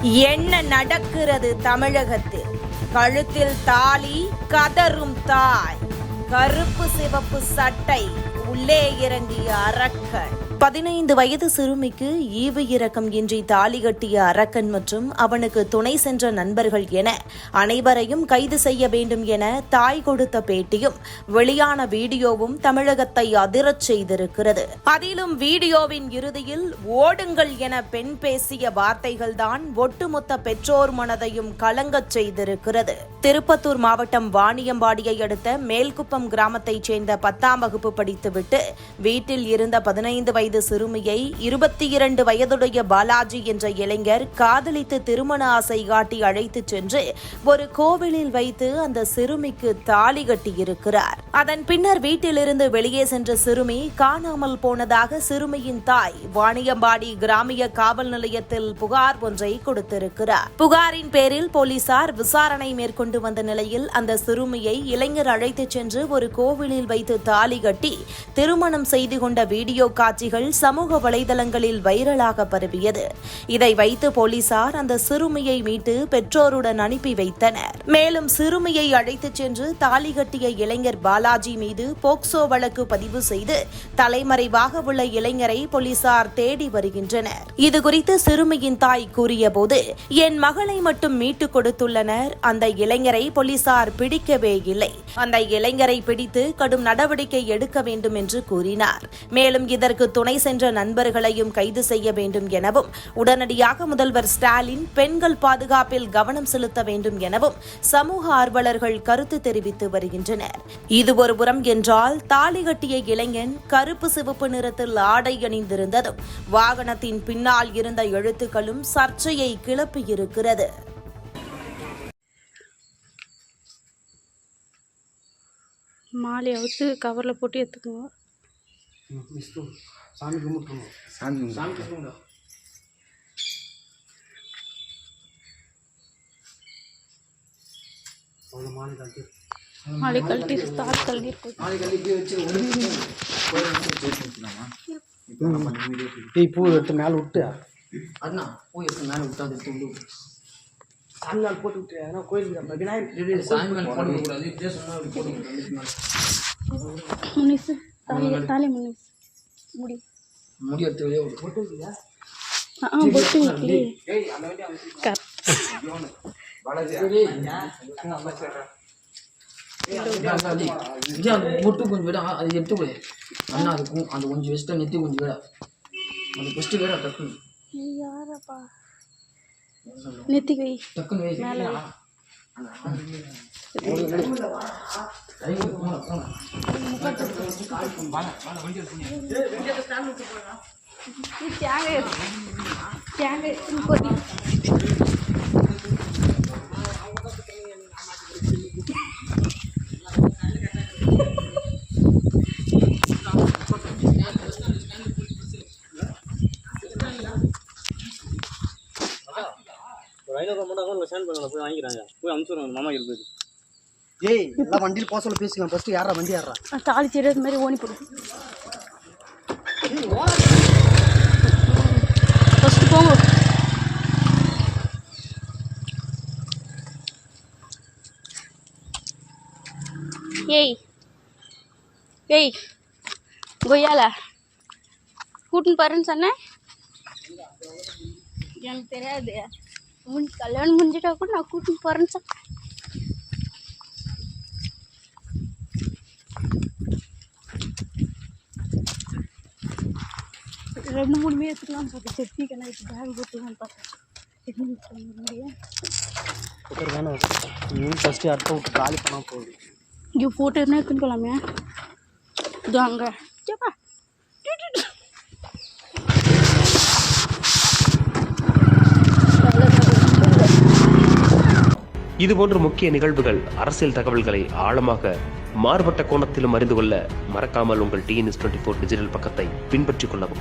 என்ன நடக்கிறது தமிழகத்தில்? கழுத்தில் தாலி கதரும் தாய். கருப்பு சிவப்பு சட்டை உள்ளே இறங்கிய அரக்கன். பதினைந்து வயது சிறுமிக்கு ஈவு இரக்கம் இன்றி தாலி கட்டிய அரக்கன் மற்றும் அவனுக்கு துணை சென்ற நண்பர்கள் என அனைவரையும் கைது செய்ய வேண்டும் என தாய் கொடுத்த பேட்டியும் வெளியான வீடியோவும் தமிழகத்தை அதிரச் செய்திருக்கிறது. அதிலும் வீடியோவின் இறுதியில் ஓடுங்கள் என பெண் பேசிய வார்த்தைகள்தான் ஒட்டுமொத்த பெற்றோர் மனதையும் கலங்கச் செய்திருக்கிறது. திருப்பத்தூர் மாவட்டம் வாணியம்பாடியை அடுத்த மேல்குப்பம் கிராமத்தைச் சேர்ந்த பத்தாம் வகுப்பு படித்துவிட்டு வீட்டில் இருந்த பதினைந்து வயது சிறுமியை இருபத்தி இரண்டு வயதுடைய பாலாஜி என்ற இளைஞர் காதலித்து திருமண ஆசை காட்டி அழைத்துச் சென்று ஒரு கோவிலில் வைத்து அந்த சிறுமிக்கு தாலி கட்டியிருக்கிறார். அதன் பின்னர் வீட்டிலிருந்து வெளியே சென்ற சிறுமி காணாமல் போனதாக சிறுமியின் தாய் வாணியம்பாடி கிராமிய காவல் நிலையத்தில் புகார் ஒன்றை கொடுத்திருக்கிறார். புகாரின் பேரில் போலீசார் விசாரணை மேற்கொண்டு வந்த நிலையில் அந்த சிறுமியை இளைஞர் அழைத்துச் சென்று ஒரு கோவிலில் வைத்து தாலி கட்டி திருமணம் செய்து கொண்ட வீடியோ காட்சிகள் சமூக வலைதளங்களில் வைரலாக பரவியது. இதை வைத்து போலீசார் அந்த சிறுமியை மீட்டு பெற்றோருடன் அனுப்பி வைத்தனர். மேலும் சிறுமியை அழைத்துச் சென்று தாலி கட்டிய இளைஞர் பாலாஜி மீது போக்சோ வழக்கு பதிவு செய்து தலைமறைவாக உள்ள இளைஞரை போலீசார் தேடி வருகின்றனர். இதுகுறித்து சிறுமியின் தாய் கூறியபோது என் மகளை மட்டும் மீட்டுக் கொடுத்துள்ளனர். அந்த இளைஞரை போலீசார் பிடிக்கவே இல்லை. அந்த இளைஞரை பிடித்து கடும் நடவடிக்கை எடுக்க வேண்டும் என்று கூறினார். மேலும் இதற்கு துணை சென்ற நண்பர்களையும் கைது செய்ய வேண்டும் எனவும் உடனடியாக முதல்வர் ஸ்டாலின் பெண்கள் பாதுகாப்பில் கவனம் செலுத்த வேண்டும் எனவும் சமூக ஆர்வலர்கள் கருத்து தெரிவித்து வருகின்றனர். இது ஒரு புறம் என்றால் தாலி கட்டிய இளைஞன் கருப்பு சிவப்பு நிறத்தில் ஆடை அணிந்திருந்ததும் வாகனத்தின் பின்னால் இருந்த எழுத்துக்களும் சர்ச்சையை கிளப்பியிருக்கிறது மாலை அவுத்து கவரில் போட்டு எடுத்துக்குவோம் விஷ்ணு சாமி கும்பிட்டுருங்க. சாமி சாமி கும்பிடுங்க. அவ்வளோ மாலை மாலை கழட்டி தார் கழட்டி வச்சு பூ எடுத்து மேலே விட்டு. அண்ணா போய் எடுத்து மேலே விட்டு அதை எடுத்து சாமி நாள் போட்டு விட்டு ஏன்னா கோயிலுக்கு விநாயகர் சாமி மேலே போடக்கூடாது. இப்படியே சொன்னா அப்படி போடக்கூடாது. தாலி தாலி முனிசு முடி. முடி எடுத்து வெளியே விடு ஆ ஆ, பொட்டு வைக்கலே கப் விஜய் அந்த பொட்டு கொஞ்சம் விட. அது எடுத்து விடு அண்ணா அது கு- அது கொஞ்சம் வெஸ்ட்டாக நெத்தி கொஞ்சம் விட. அது ஃபஸ்ட்டு வேற டக்குன்னு. யாரப்பா? நெத்திக்கு வை. டக்குன்னு வை. மேலே தேங்காய் தேங்காய் ஒரு ஐநூறுவா மட்டும் அக்கௌண்ட்டில் பண்ணல போய் வாங்கிக்கிறாங்க போய் அனுப்பிச்சுடுவாங்க மாமா கிட்ட போயிட்டு ஏய் எல்லாம் வண்டியில் போக சொல்ல பேசிக்கலாம். ஃபஸ்ட்டு யாரா வண்டி யாரா தாலி தெரியாத மாதிரி ஓனி போடு. ஃபஸ்ட்டு போங்க. ஏய் ஏய் கொய்யால. கூட்டின்னு பாருன்னு சொன்னேன். எனக்கு தெரியாது. முன் கல்யாணம் முடிஞ்சிட்டா கூட நான் கூட்டின்னு போகிறேன்னு சொன்னேன். ரெண்டு மூணு மீ எடுத்துக்கலாம் போட்டு செத்திக்கணும் இப்போ பேக் போட்டுலாம் பார்த்தேன் ஃபஸ்ட்டு அடுத்த விட்டு காலி பண்ணால் போகுது இங்கே ஃபோட்டோ என்ன எடுத்துக்கலாமே இது அங்கே. ஏப்பா இதுபோன்ற முக்கிய நிகழ்வுகள் அரசியல் தகவல்களை ஆழமாக மாறுபட்ட கோணத்திலும் அறிந்து கொள்ள மறக்காமல் உங்கள் டிஎன்எஸ் டுவெண்ட்டி ஃபோர் டிஜிட்டல் பக்கத்தை பின்பற்றிக் கொள்ளவும்.